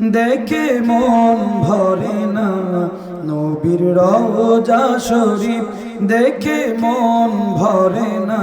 দেখে মন ভরে না। নবীর রওজা শরীফ দেখে মন ভরে না।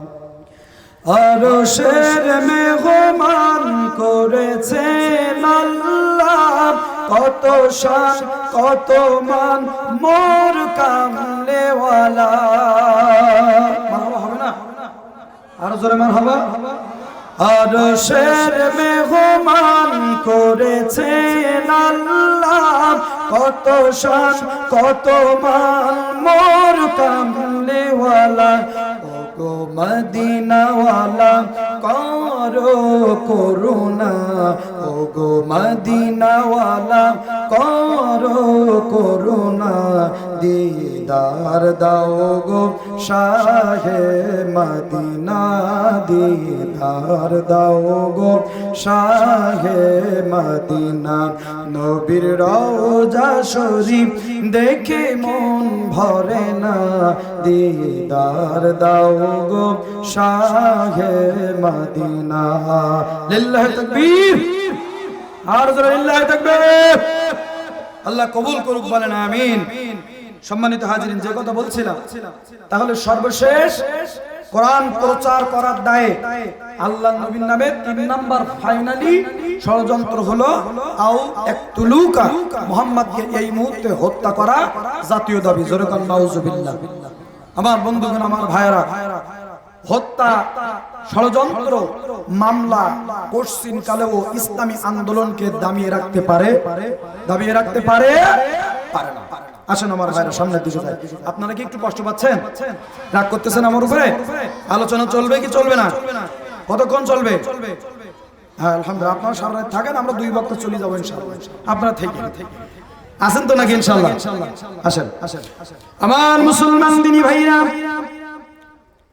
আরশের মেহমান করেছে আল্লাহ। কত শান, কত মান, মোর কামলেওয়ালা। মারহাবা হবে না? আরও জোরে মার হবা আরশের মেহমান করেছে আল্লাহ। কত শান, কত মান, মোর কামলেওয়ালা। গো মদিনাওয়ালা করো করুণা। ও গো মদিনাওয়ালা করো করুণা। দিদার দাও গো শাহে মদিনা দিদার দাও গো শাহে মদিনা। নবীর রওজা শরীফ দেখে মন ভরে না। দিদার দাও গো শাহে মদিনা। লিল্লাহ তাকবীর। আর জোরে লিল্লাহ তাকবীর। আল্লাহ কবুল করুক, বলেন আমিন। সম্মানিত হাজিরিন, যে কথা বলছিলাম, তাহলে সর্বশেষ কোরআন প্রচার করার দায়ে আল্লাহ নবীর নামে তিন নাম্বার ফাইনালি ষড়যন্ত্র হলো আও একতুলুকা মোহাম্মদকে এই মুহূর্তে হত্যা করা জাতীয় দাবি। জোরে কান, নাউজুবিল্লাহ। আমার বন্ধুগণ, আমার ভাইরা হত্যা ষড়যন্ত্র মামলা কোশ্চিন কালেও ইসলামী আন্দোলনকে দামিয়ে রাখতে পারে দাবিয়ে রাখতে পারে পারে না। আসেন আমার ভাইরা, সামনের দিকে যাই। আপনারা কি একটু কষ্ট পাচ্ছেন? রাগ করতেছেন আমার উপরে? আলোচনা চলবে কি চলবে না? কতক্ষণ চলবে? হ্যাঁ আলহামদুলিল্লাহ, আপনারা সারা রাত থাকেন, আমরা দুই বক্ত চলে যাব ইনশাআল্লাহ। আপনারা থেকে আসেন তো নাকি ইনশাআল্লাহ? আসেন আসেন। আমার মুসলমান দিনী ভাইরা,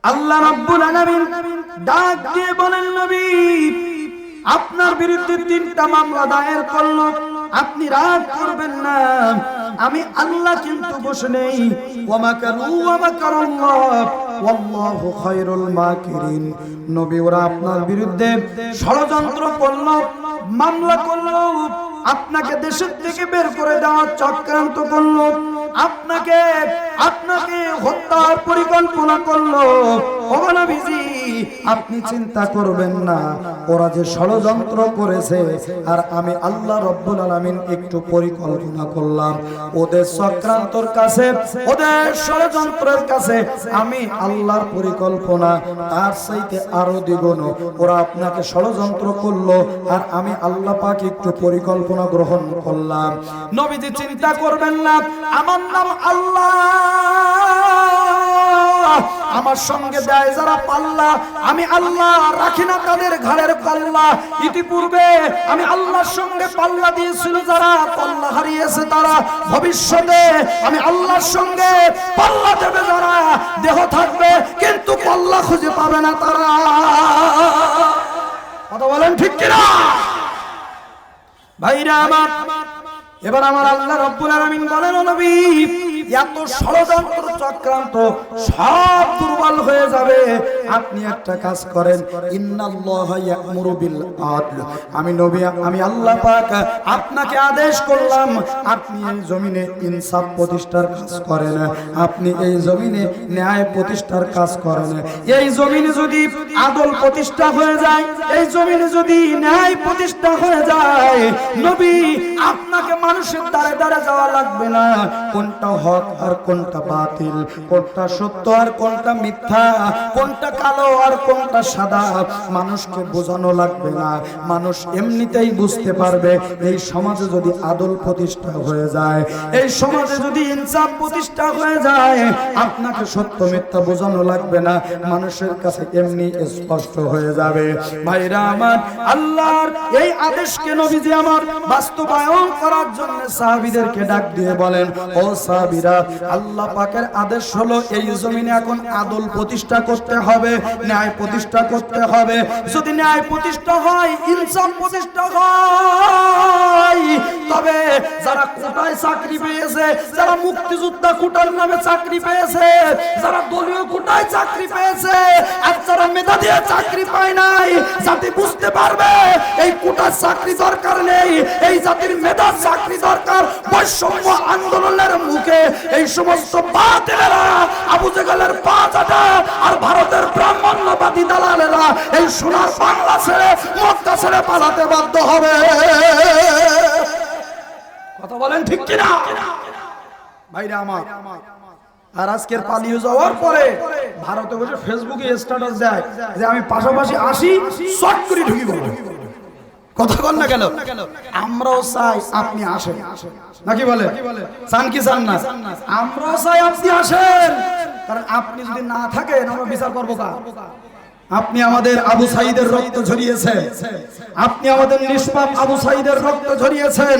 আল্লাহ রাব্বুল আলামিন ডাক দিয়ে বলেন, নবী, আপনার বিরুদ্ধে তিনটা মামলা দায়ের করল, আপনি রাগ করবেন না। আমি আল্লাহ কিন্তু বসে নেই। ওয়ামাকারু ওয়ামাকারাল্লাহ খায়রুল মাকিরিন। নবী, ওরা আপনার বিরুদ্ধে ষড়যন্ত্র করল, মামলা করল, আপনাকে দেশের থেকে বের করে দেওয়ার চক্রান্ত করল, আপনাকে আপনাকে হত্যার পরিকল্পনা করল। আপনি চিন্তা করবেন না, ওরা যে ষড়যন্ত্র করেছে, আর আমি আল্লাহ রব্বুল আলামিন একটু পরিকল্পনা করলাম। ওদের চক্রান্তর কাছে, ওদের ষড়যন্ত্রের কাছে আমি আল্লাহর পরিকল্পনা, তার চাইতে আরও দ্বিগুণ। ওরা আপনাকে ষড়যন্ত্র করল আর আমি আল্লাহ পাক একটু পরিকল্পনা গ্রহণ করলাম। নবীজি চিন্তা করবেন না, আমার নাম আল্লাহ। আমার সঙ্গে দেয় যারা পাল্লা, আমি আল্লাহ রাখি না তাদের ঘরের পাল্লা। ইতিপূর্বে আমি আল্লাহর সঙ্গে পাল্লা দিয়েছিল যারা, পাল্লা হারিয়েছে তারা। ভবিষ্যতে আমি আল্লাহর সঙ্গে পাল্লা দেবে যারা দেহ থাকবে, কিন্তু পল্লা খুঁজে পাবে না তারা। কথা বলেন ঠিক কিনা? ভাইরা আমার, এবার আমার আল্লাহ রব্বুল আলামিন বলেন নবী এত ষড়যন্ত্র চক্রান্ত সব দুর্বল হয়ে যাবে। আপনি একটা কাজ করেন। আমি নবী, আমি আল্লাহ পাক আপনাকে আদেশ করলাম, আপনি এই জমিনে ইনসাফ প্রতিষ্ঠার কাজ করেন। আপনি এই জমিনে ন্যায় প্রতিষ্ঠার কাজ করেন। এই জমিনে যদি আদল প্রতিষ্ঠা হয়ে যায়, এই জমিনে যদি ন্যায় প্রতিষ্ঠা হয়ে যায়, নবী আপনাকে মানুষের দ্বারে দ্বারে যাওয়া লাগবে না। কোনটা হক আর কোনটা বাতিল? কোনটা সত্য আর কোনটা মিথ্যা? কোনটা কালো আর কোনটা সাদা? মানুষকে বোঝানো লাগবে না। মানুষ এমনিতেই বুঝতে পারবে, এই সমাজে যদি আদল প্রতিষ্ঠা হয়ে যায়, এই সমাজে যদি ইনসাফ প্রতিষ্ঠা হয়ে যায়, আপনাকে সত্য মিথ্যা বোঝানো লাগবে না। মানুষের কাছে এমনি স্পষ্ট হয়ে যাবে। ভাইরা আমার, আল্লাহর এই আদেশকে নবীজি আমার বাস্তবায়ন করার জন্য সাহাবীদেরকে ডাক দিয়ে বলেন, ও সাহাবীরা, আল্লাহ পাকের আদেশ হলো এই জমিনে এখন আদল প্রতিষ্ঠা করতে হবে, ন্যায় প্রতিষ্ঠা করতে হবে। যদি ন্যায় প্রতিষ্ঠা হয়, ইনসাফ প্রতিষ্ঠা হয়, তবে যারা কোটায় চাকরি পেয়েছে, যারা মুক্তিযোদ্ধা কোটার নামে চাকরি পেয়েছে, যারা দলীয় কোটায় চাকরি পেয়েছে, আর যারা মেধা দিয়ে চাকরি পায় নাই, জাতি বুঝতে পারবে, এই কোটার চাকরি দরকার নেই, এই জাতির মেধার চাকরি দরকার, বৈষম্য আন্দোলনের মুখে এই সমস্ত বাতিলেরা, আবু জেগালের পাঁচাটা আর ভারতের ব্রাহ্মণ্যবাদী দালালেরা এই সোনার বাংলা ছেড়ে মক্কা ছেড়ে পালাতে বাধ্য হবে। কথা বলেন ঠিক কিনা? আমার, আর আজকের পালিয়ে যাওয়ার পরে ভারতে বসে ফেসবুকে স্ট্যাটাস দেয় যে আমি পাশাপাশি আসি শর্ট করে ঢুকি বল না কেন? আমরাও চাই আপনি আসেন। নাকি বলে? চান কি চান না? আমরাও চাই আপনি আসেন। কারণ আপনি যদি না থাকেন, আমরা বিচার করব কা আপনি আমাদের আবু সাইদের রক্ত ঝরিয়েছেন। আপনি আমাদের নিষ্পাপ আবু সাইদের রক্ত ঝরিয়েছেন।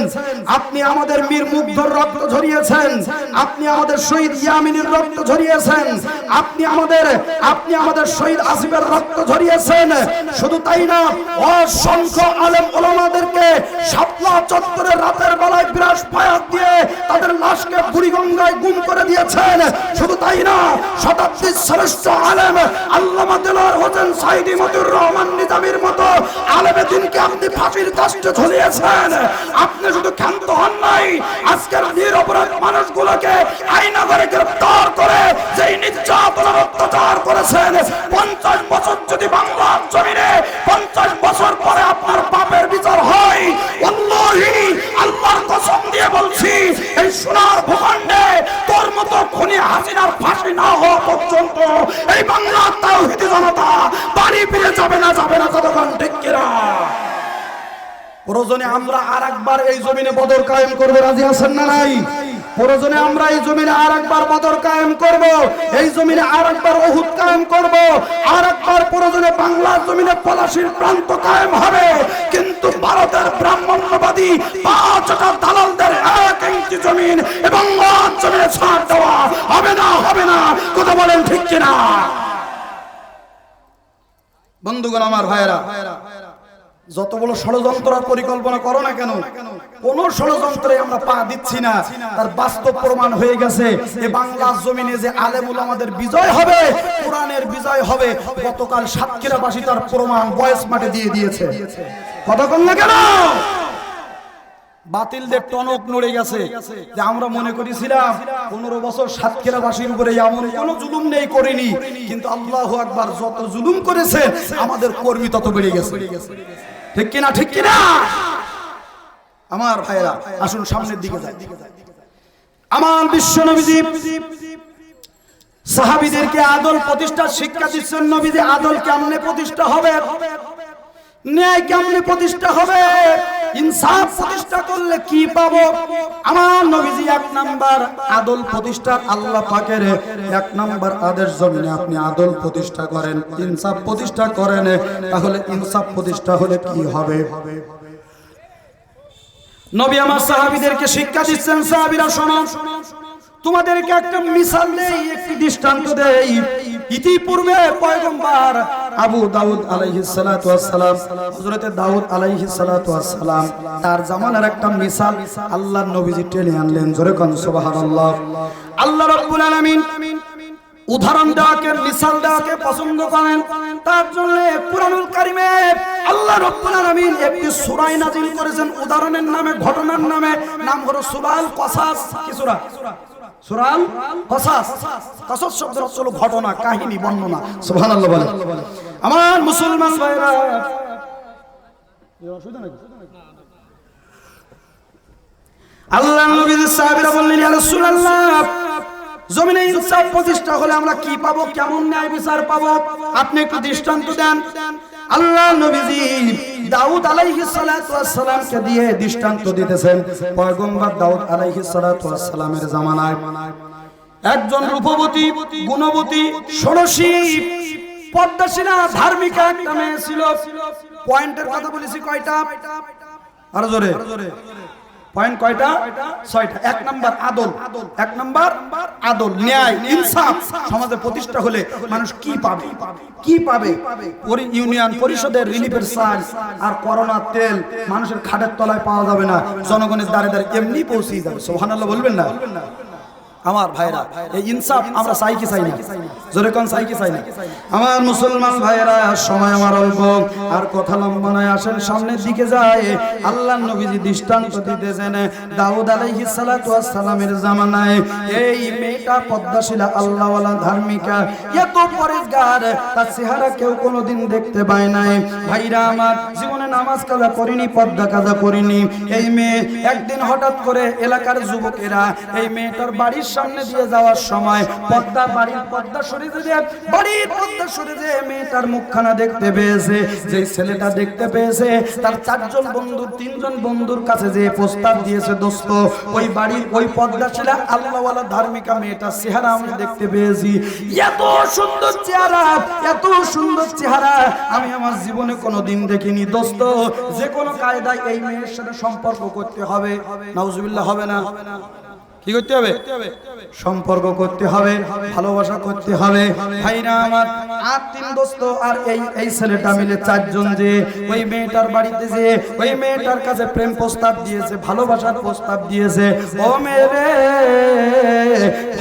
আপনি আমাদের মীর মুগ্ধর রক্ত ঝরিয়েছেন। আপনি আমাদের শহীদ ইয়ামিনের রক্ত ঝরিয়েছেন। আপনি আমাদের আপনি আমাদের শহীদ আসিফের রক্ত ঝরিয়েছেন। শুধু তাই না, অসংখ্য আলেম ওলামাদেরকে শাপলা চত্বরে রাতের বেলায় বিরাস ফায়ার দিয়ে তাদের লাশকে বুড়িগঙ্গায় গুম করে দিয়েছেন। শুধু তাই না শতাব্দীর শ্রেষ্ঠ আলেম আল্লামা দেলোয়ার হোসেন সাইদি মতুর রহমান নিজামীর মতো আলেমে দিনকে আপনি ফাঁসির কাষ্টে ঝুলিয়েছেন। আপনি শুধু ক্ষান্ত হন নাই, আজকের নিরপরাধ মানুষগুলোকে আইনগরে গ্রেফতার করে যেই নির্যাতনের অত্যাচার করেছেন, পঞ্চাশ বছর যদি বাংলার জমিনে পঞ্চাশ বছর পরে আপনার পাপের বিচার হয়, অল্লাহি, আল্লাহর কসম দিয়ে বলছি, এই সোনার ভূখণ্ডে তোর মতো খুনি হাসিনার ফাঁসি না হওয়া পর্যন্ত এই বাংলার তাওহিদি জনতা যাবে না যাবে না কতক্ষণ? ঠিক কিনা? প্রয়োজনে আমরা আর একবার এই জমিনে বদর কায়েম করব, রাজি আছেন না নাই? প্রয়োজনে আমরা এই জমিনে আর একবার বদর কায়েম করব, এই জমিনে আর একবার কায়েম করব আর একবার প্রয়োজনে বাংলার জমিনে পলাশির প্রান্ত কায়েম হবে। কিন্তু ভারতের ব্রাহ্মণ্যবাদী পাঁচটা দালালদের এক ইঞ্চি জমিন এবং জমিনে ছাড় দেওয়া হবে না হবে না। কথা বলেন ঠিক কিনা? বন্ধুগণ আমার ভাইয়েরা, যত বড় ষড়যন্ত্র পরিকল্পনা করো না কেন, কোন ষড়যন্ত্রে আমরা পা দিচ্ছি না। তার বাস্তব প্রমাণ হয়ে গেছে। এ বাংলার জমিনে যে আলেমুল আমাদের বিজয় হবে, কোরআনের বিজয় হবে, গতকাল সাতক্ষীরাবাসী তার প্রমাণ বয়স মাঠে দিয়ে দিয়েছে। কতক্ষণ না কেন? বাতিলদের টনক নড়ে গেছে। যে আমরা মনে করেছিলাম, পনেরো বছর সাতক্ষীরাবাসীর উপরে এমন কোনো জুলুম নেই, করিনি। কিন্তু আল্লাহ একবার যত জুলুম করেছে আমাদের কর্মী তত বেড়ে গেছে। ঠিক কিনা ঠিক কিনা? আমার ভাইরা আসুন সামনের দিকে যাই। আমার বিশ্ব নবীজি, সাহাবিদেরকে আদল প্রতিষ্ঠার শিক্ষা দিচ্ছেন। নবীজি, আদল কেমনে প্রতিষ্ঠা হবে? ন্যায় কেমনে প্রতিষ্ঠা হবে? ইনসাফ প্রতিষ্ঠা করলে কি পাবো? আমার নবীজি এক নাম্বার আদল প্রতিষ্ঠা আল্লাহ পাকের এক নাম্বার আদেশ জমিনে আপনি আদল প্রতিষ্ঠা করেন, ইনসাফ প্রতিষ্ঠা করেন, তাহলে ইনসাফ প্রতিষ্ঠা হলে কি হবে? নবী আমার সাহাবীদেরকে শিক্ষা দিচ্ছেন, সাহাবীরা শোনো। তোমাদেরকে একটা মিসাল দেই একটি দৃষ্টান্ত দেই। ইতিপূর্বে পয়গম্বর আবু দাউদ আলাইহিস সালাতু ওয়াস সালাম হযরত দাউদ আলাইহিস সালাতু ওয়াস সালাম তার জামানার একটা মিসাল আল্লাহর নবীজি টেনে আনলেন। জোরে কোন, সুবহানাল্লাহ। আল্লাহ রাব্বুল আলামিন উদাহরণ দেওয়াকে মিসাল দেওয়াকে পছন্দ করেন। তার জন্য কুরআনুল কারিমে আল্লাহ রাব্বুল আলামিন একটি সূরা নাযিল করেছেন। উদাহরণের নামে, ঘটনার নামে, নাম হলো সূরাল কসাস। কি সূরা? কসাস। কসাস শব্দের অর্থ হলো ঘটনা, কাহিনী, বর্ণনা। বলেন আমার মুসলমান ভাইরা আল্লাহ নবীর সাহাবীরা বললেন, ইয়া রাসূলুল্লাহ, জমিনে ইনসাফ প্রতিষ্ঠা হলে আমরা কি পাবো? কেমন ন্যায় বিচার পাবো? আপনি একটু দৃষ্টান্ত দেন। আল্লাহ নবীজি দাউদ আলাইহি সালাতু সালামকে দিয়ে দৃষ্টান্ত দিতেছেন পয়গম্বর দাউদ আলাইহি সালাতু সালামের জামানায়। একজন রূপবতী, গুণবতী, ষোড়শী পদ্মাসিনা ধার্মিকা একটা মেয়ে ছিল। পয়েন্টের কথা বলেছি কয়টা? আরও জোরে। পয়েন্ট কয়টা? ছয়টা। এক নাম্বার আদল। এক নাম্বার আদল। ন্যায়, ইনসাফ সমাজে প্রতিষ্ঠা হলে মানুষ কি পাবে? কি পাবে? ইউনিয়ন পরিষদের রিলিফের সার আর করোনার তেল মানুষের খাটের তলায় পাওয়া যাবে না। জনগণের দ্বারে দ্বারে এমনি পৌঁছে যাবে। সোহানাল্লাহ বলবেন না? আমার ভাইরা এই ইনসাফ আমরা চাই কি চাই না। জোরে কোন চাই কি চাই না। আমার মুসলমান ভাইরা সময় আমার অল্প। আর কথা লম্বা নয় আসেন সামনের দিকে যায় আল্লাহ নবীজি দৃষ্টান্ত দিতেছেন দাউদ আলাইহিস সালাতু ওয়াস সালামের জামানায়। এই মেয়েটা পদ্মাশীলা আল্লাহওয়ালা ধার্মিকা। এত পরেজগার তার চেহারা কেউ কোনোদিন দেখতে পায় নাই। ভাইরা আমার জীবনে নামাজ কাজা করিনি পদ্মা কাজা করিনি। এই মেয়ে একদিন হঠাৎ করে এলাকার যুবকেরা এই মেয়েটার বাড়ির সামনে দিয়ে যাওয়ার সময় পদ্মা বাড়ির পদ্মা সরিয়ে দিয়ে বাড়ির পদ্মা সরিয়ে দিয়ে মেয়েটার মুখখানা দেখতে পেয়েছে। যে ছেলেটা দেখতে পেয়েছে, তার চারজন বন্ধুর, তিনজন বন্ধুর কাছে যে প্রস্তাব দিয়েছে, দোস্ত, ওই বাড়ির ওই পদ্মা ছিল আল্লাহওয়ালা ধার্মিকা মেয়েটার চেহারা আমি দেখতে পেয়েছি। এত সুন্দর চেহারা, এত সুন্দর চেহারা আমি আমার জীবনে কোনোদিন দেখিনি। দোস্ত, যে কোনো কায়দায় এই মেয়ের সাথে সম্পর্ক করতে হবে। নাউজুবিল্লাহ, হবে না? কি করতে হবে? সম্পর্ক করতে হবে, ভালোবাসা করতে হবে। ভাইরা আমার আর তিন দোস্ত আর এই এই ছেলেটা মিলে চারজন যে, ওই মেয়েটার বাড়িতে যে, ওই মেয়েটার কাছে প্রেম প্রস্তাব দিয়েছে, ভালোবাসার প্রস্তাব দিয়েছে। ও মেরে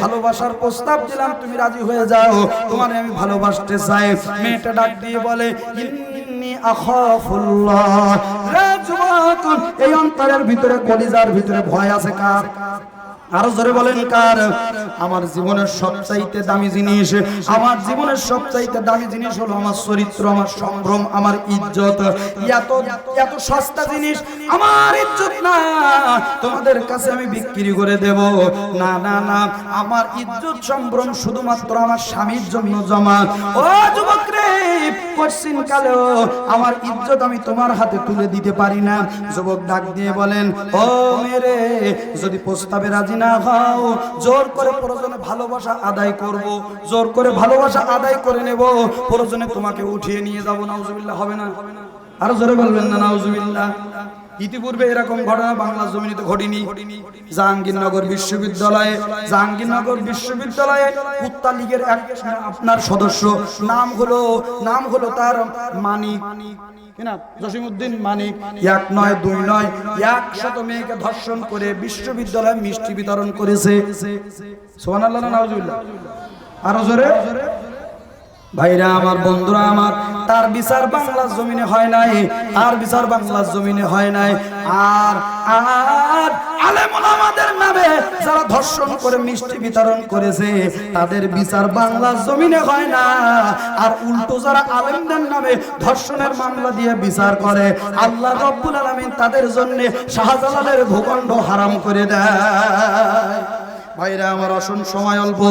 ভালোবাসার প্রস্তাব দিলাম, তুমি রাজি হয়ে যাও, তোমার আমি ভালোবাসতে চাই। মেয়েটা ডাক দিয়ে বলে এই অন্তরের ভিতরে, কলিজার ভিতরে ভয় আছে কার? আরও জোরে বলেন কার? আমার জীবনের সবচাইতে দামি জিনিস, আমার জীবনের সবচাইতে দামি জিনিস হলো আমার চরিত্র, আমার সম্ভ্রম, আমার ইজ্জত। এত এত সস্তা জিনিস আমার ইজ্জত না। তোমাদের কাছে আমি বিক্রি করে দেব। না না না, আমার ইজ্জত, সম্ভ্রম শুধুমাত্র আমার স্বামীর জন্য জমা। ও যুবক রে কালেও আমার ইজ্জত আমি তোমার হাতে তুলে দিতে পারি না। যুবক ডাক দিয়ে বলেন, ও মেরে যদি প্রস্তাবে রাজি জোর করে প্রয়োজনে ভালোবাসা আদায় করব, জোর করে ভালোবাসা আদায় করে নেব, প্রয়োজনে তোমাকে উঠিয়ে নিয়ে যাব হবে না? আরও জোরে বলবেন না ইতিপূর্বে এরকম ঘটনা বাংলা জমিনিতে ঘটেনি। জাহাঙ্গীরনগর বিশ্ববিদ্যালয়ে জাহাঙ্গীরনগর বিশ্ববিদ্যালয়ে কুত্তা লীগের আপনার সদস্য, নাম হলো নাম হলো তার মানিক। কিনা জসিমউদ্দিন মানিক, এক নয়, দুই নয় একশত মেয়েকে ধর্ষণ করে বিশ্ববিদ্যালয়ে মিষ্টি বিতরণ করেছে। নাউজুবিল্লাহ? আরও জোরে? ভাইরা আমার বন্ধুরা আমার, তার বিচার বাংলার জমিনে হয় নাই, আর বিচার বাংলার জমিনে হয় নাই। আর আর আলেমুল আমাদের নামে যারা ধর্ষণ করে, মিষ্টি বিতরণ করেছে, তাদের বিচার বাংলার জমিনে হয় না। আর উল্টো যারা আলেমদের নামে ধর্ষণের মামলা দিয়ে বিচার করে, আল্লাহ রব্বুল আলামিন তাদের জন্য শাহজালালের ভূখণ্ড হারাম করে দেয়। ভাইরা, আমার অসন সময় অল্প।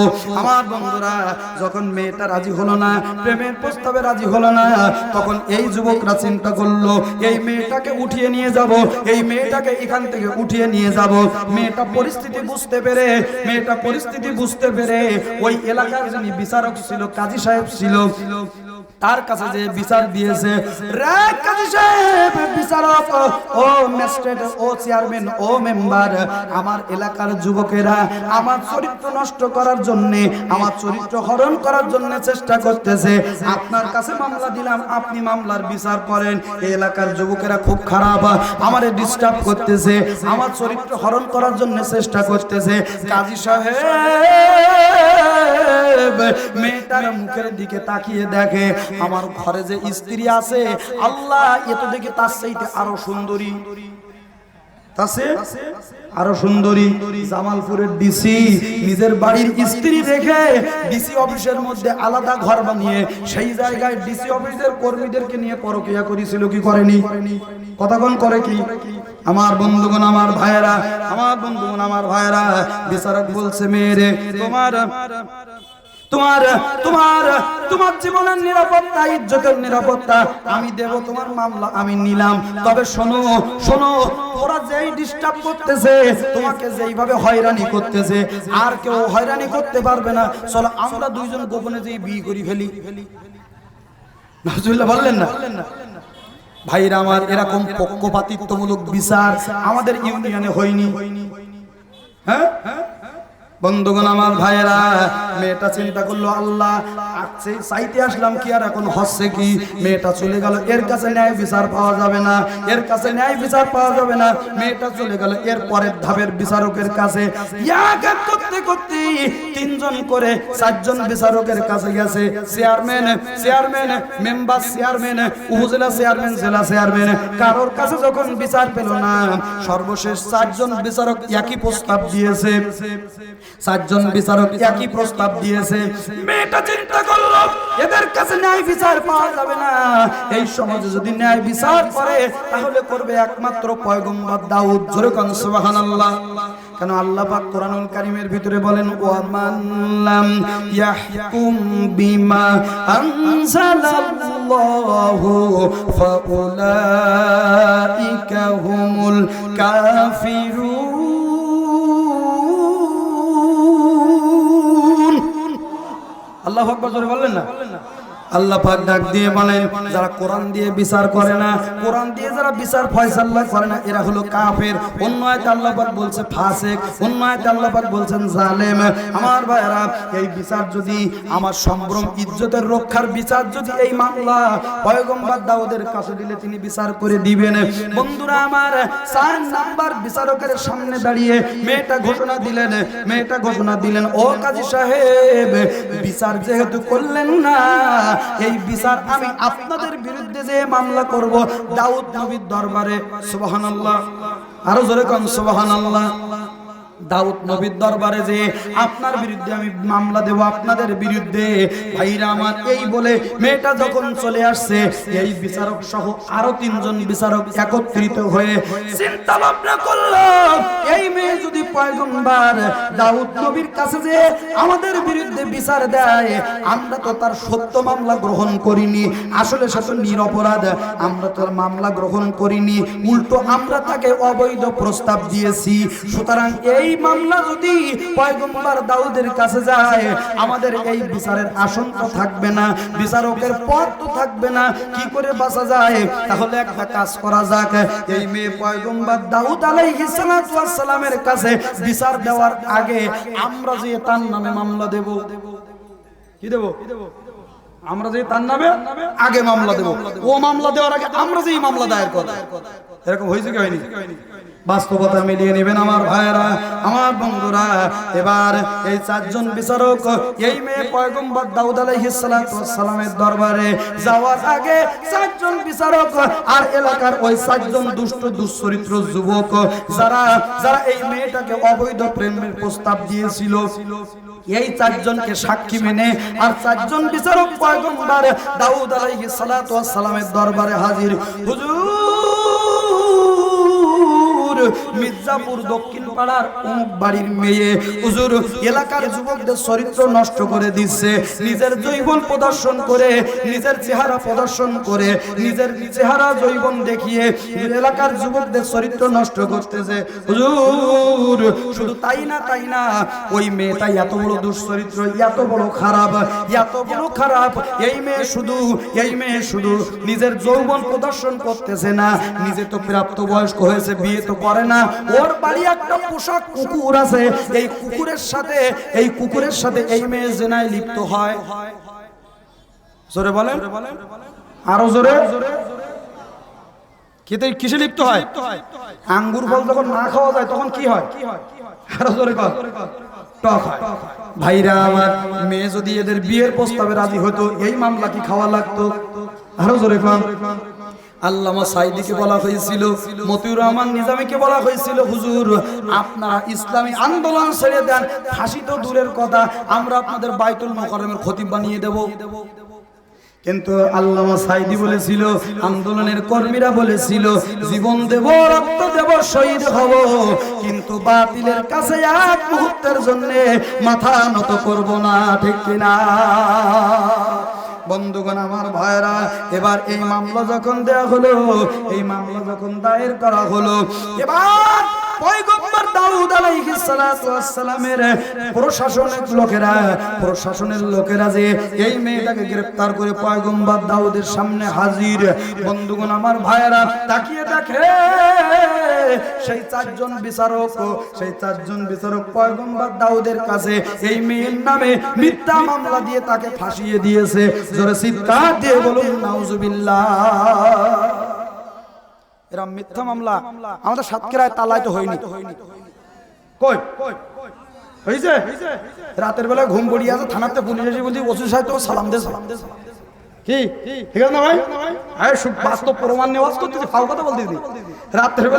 আমার বন্ধুরা, যখন মেয়েটা রাজি হলো না, প্রেমের প্রস্তাবে রাজি হলো না, তখন এই যুবকরা চিন্তা করল, এই মেয়েটাকে উঠিয়ে নিয়ে যাব, এই মেয়েটাকে এখান থেকে উঠিয়ে নিয়ে যাব। মেয়েটা পরিস্থিতি বুঝতে পেরে, মেয়েটা পরিস্থিতি বুঝতে পেরে, ওই এলাকার যিনি বিচারক ছিল, কাজী সাহেব ছিল তার কাছে যে বিচার দিয়েছে রে কাজী সাহেব বিচারক ও ম্যাজিস্ট্রেট ও চেয়ারম্যান ও মেম্বার আমার এলাকার যুবকেরা আমার চরিত্র নষ্ট করার জন্য আমার চরিত্র হরণ করার জন্য চেষ্টা করতেছে। আপনার কাছে মামলা দিলাম আপনি মামলার বিচার করেন। এই এলাকার যুবকেরা খুব খারাপ আমারে ডিস্টার্ব করতেছে আমার চরিত্র হরণ করার জন্য চেষ্টা করতেছে। কাজী সাহেব! মেয়েটার মুখের দিকে তাকিয়ে দেখে আমার ঘরে যে স্ত্রী আছে, আল্লাহ এত দেখে তার চাইতে আরও সুন্দরী। আরও সুন্দরী। জামালপুরের ডিসি নিজের বাড়ির স্ত্রী রেখে ডিসি অফিসের মধ্যে আলাদা ঘর বানিয়ে সেই জায়গায় ডিসি অফিসের কর্মীদেরকে নিয়ে পরকিয়া করেছিল, কি করেনি? কতক্ষণ করে কি? আমার বন্ধুগণ, আমার ভাইয়েরা, আমার বন্ধুগণ, আমার ভাইয়েরা, বিচারক বলছে মেয়েরে তোমার তোমার তোমার তোমার জীবনের নিরাপত্তা, ইজ্জতের নিরাপত্তা আমি দেব তোমার মামলা, আমি নিলাম। তবে শোনো শোনো, ওরা যেই ডিস্টার্ব করতেছে, তোমাকে যেইভাবে হয়রানি করতেছে, আর কেউ হয়রানি করতে পারবে না। চলো, আমরা দুইজন গোপনে যেই বিয়ে করি ফেলি। নাজুল্লাহ বললেন না? ভাইরা আমার, এরকম পক্ষপাতিত্বমূলক বিচার আমাদের ইউনিয়নে হয়নি। হ্যাঁ? বন্ধুগণ আমার ভাইয়েরা, মেয়েটা চিন্তা করল, আল্লাহ, আসছে, চাইতে আসলাম কি আর এখন, হচ্ছে কি? মেয়েটা চলে গেল, এর কাছে ন্যায় বিচার পাওয়া যাবে না, এর কাছে ন্যায় বিচার পাওয়া যাবে না। মেয়েটা চলে গেল, এর পরের ধাপের বিচারকের কাছে। করতে করতে তিনজন করে চারজন বিচারকের কাছে গেছে। চেয়ারম্যান চেয়ারম্যান, মেম্বার চেয়ারম্যান, উপজেলা চেয়ারম্যান, জেলা চেয়ারম্যান, কারোর কাছে যখন বিচার পেল না, সর্বশেষ চারজন বিচারক একই প্রস্তাব দিয়েছে। চারজন বিচারক একই প্রস্তাব দিয়েছে। মেয়েটা চিন্তা করল এদের কাছে ন্যায় বিচার পাওয়া যাবে না। এই সমাজে যদি ন্যায় বিচার করে তাহলে করবে একমাত্র পয়গম্বর দাউদ। জোরে কোন সুবহানাল্লাহ। কেন আল্লাহ পাক কোরআনুল কারীমের ভিতরে বলেন ওয়া মাল্লাম ইয়াহকুম বিমা আনজালাল্লাহু ফাউলাইকা হুমুল কাফিরুন। আল্লাহ আকবার বললেন না? আল্লাহ পাক ডাক দিয়ে বলেন, যারা কোরআন দিয়ে বিচার করে না, কোরআন দিয়ে যারা বিচার ফয়সাল্লা করে না, এরা হলো কাফের। অন্য আয়াতে আল্লাহ পাক বলছে ফাসিক, অন্য আয়াতে আল্লাহ পাক বলছেন জালেম। আমার ভাইরা এই বিচার যদি আমার সম্ভ্রম, ইজ্জতের রক্ষার বিচার যদি এই মামলা পয়গম্বর দাউদের কাছে দিলে তিনি বিচার করে দিবেন। বন্ধুরা আমার, চার নাম্বার বিচারকের সামনে দাঁড়িয়ে মেয়েটা ঘোষণা দিলেন, মেয়েটা ঘোষণা দিলেন, ও কাজী সাহেব, বিচার যেহেতু করলেন না এই বিচার আমি আপনাদের বিরুদ্ধে যে মামলা করব, দাউদ নবীর দরবারে, সুবহানাল্লাহ। আরও জোরে কম সুবহানাল্লাহ। দাউদ নবীর দরবারে যে আপনার বিরুদ্ধে আমি মামলা দেব আপনাদের বিরুদ্ধে। ভাইরা আমার এই বলে মেয়েটা যখন চলে আসছে, এই বিচারক সহ আরও তিনজন বিচারক একত্রিত হয়ে চিন্তা ভাবনা করল, এই মেয়ে যদি পয়গম্বর দাউদ নবীর কাছে যে আমাদের বিরুদ্ধে বিচার দেয়, আমরা তো তার সত্য মামলা গ্রহণ করিনি। আসলে সে তো নিরপরাধ, আমরা তার মামলা গ্রহণ করিনি। উল্টো আমরা তাকে অবৈধ প্রস্তাব দিয়েছি। সুতরাং এই মামলা যদি পয়গম্বর দাউদের কাছে যায়, আমাদের এই বিচারের আসন তো থাকবে না, বিচারকের পথ তো থাকবে না, কি করে বাঁচা যায়? তাহলে একটা কাজ করা যাক, এই মেয়ে পয়গম্বর দাউদ আলাইহিস সালাতু ওয়াস সালামের কাছে বিচার দেওয়ার আগে আমরা যে তার নামে মামলা দেব। কি দেব? আমরা যে তার নামে আগে মামলা দেব। ও মামলা দেওয়ার আগে আমরা যেই মামলা দায়ের করব। এরকম হয়েছে কি হয়নি? বাস্তবতা মিলিয়ে নেবেন আমার ভাইয়েরা, আমার বন্ধুরা। এবার এই চারজন বিচারক, এই মেয়ে পয়গম্বর দাউদ আলাইহিস সালাতু ওয়াস সালামের দরবারে যাওয়ার আগে চারজন বিচারক আর এলাকার ওই চারজন দুষ্ট, দুশ্চরিত্র যুবক, যারা যারা এই মেয়েটাকে অবৈধ প্রেমের প্রস্তাব দিয়েছিল, এই চারজনকে সাক্ষী মেনে আর চারজন বিচারক পয়গম্বর দাউদ আলাইহিস সালাতু ওয়াস সালামের দরবারে হাজির। হুজুর Lord. মির্জাপুর দক্ষিণ পাড়ার অমুক বাড়ির মেয়ে। হুজুর, এলাকার যুবকদের চরিত্র নষ্ট করে দিচ্ছে। নিজের জৈবন প্রদর্শন করে, নিজের চেহারা প্রদর্শন করে, নিজের চেহারা জৈবন দেখিয়ে এলাকার যুবকদের চরিত্র নষ্ট করতেছে। হুজুর, শুধু তাই না তাই না, ওই মেয়েটা এত বড় দুশ্চরিত্র, এত বড় খারাপ, এত বড় খারাপ। এই মেয়ে শুধু, এই মেয়ে শুধু নিজের যৌবন প্রদর্শন করতেছে না। নিজে তো প্রাপ্ত বয়স্ক হয়েছে, বিয়ে তো করে না। ওর বাড়ি একটা পোশাক কুকুর আছে। এই কুকুরের সাথে, এই কুকুরের সাথে এই মেয়ে জেনায় লিপ্ত হয়। জোরে বলেন। আরও জোরে। খেতে কিসে লিপ্ত হয়? আঙ্গুর ফল যখন না খাওয়া যায়, তখন কি হয়? আরও জোরে কর। টক ভাইরা, আমার মেয়ে যদি এদের বিয়ের প্রস্তাবে রাজি হতো, এই মামলা কি খাওয়া লাগতো? আরও জোরে কর। আল্লামা সাইদিকে বলা হয়েছিল, মতিউর রহমান নিজামীকে বলা হয়েছিল, হুজুর, আপনারা ইসলামী আন্দোলন ছেড়ে দেন, ফাঁসি তো দূরের কথা, আমরা আপনাদের বাইতুল মোকাররমের খতিব বানিয়ে দেব। কিন্তু আল্লামা সাইদি বলেছিল, আন্দোলনের কর্মীরা বলেছিল, জীবন দেব, রক্ত দেব, শহীদ হব। কিন্তু বাতিলের কাছে এক মুহূর্তের জন্য মাথা নত করব না, ঠিক কিনা? বন্ধুগণ, আমার ভাইরা এবার এই মামলা যখন দেয়া হলো, এই মামলা যখন দায়ের করা হলো, এবার পয়গম্বর দাউদ সালাতু প্রশাসনের লোকেরা প্রশাসনের লোকেরা যে এই মেয়েটাকে গ্রেফতার করে পয়গম্বর দাউদের সামনে হাজির। বন্ধুগণ, আমার ভাইয়েরা, তাকিয়ে দেখে। সেই চারজন বিচারক, সেই চারজন বিচারক পয়গম্বর দাউদের কাছে এই মেয়ের নামে মিথ্যা মামলা দিয়ে তাকে ফাঁসিয়ে দিয়েছে। জোরে দিয়ে বলুন, নাউজুবিল্লাহ। এরা মিথ্যা মামলা। আমাদের সাতক্ষীরায় তালায় তো হয়নি। কই? হয়েছে রাতের বেলায় ঘুম পড়িয়ে আছে থানাতে পুলিশ এসে বলছি ওসি সাহেব তো সালাম দে সালাম দে কি? ঠিক আছে না ভাই? বাস্তব প্রমাণ নেওয়াজ করতেছি ফাউ কথা বলতেছি। রাত্রের বেলা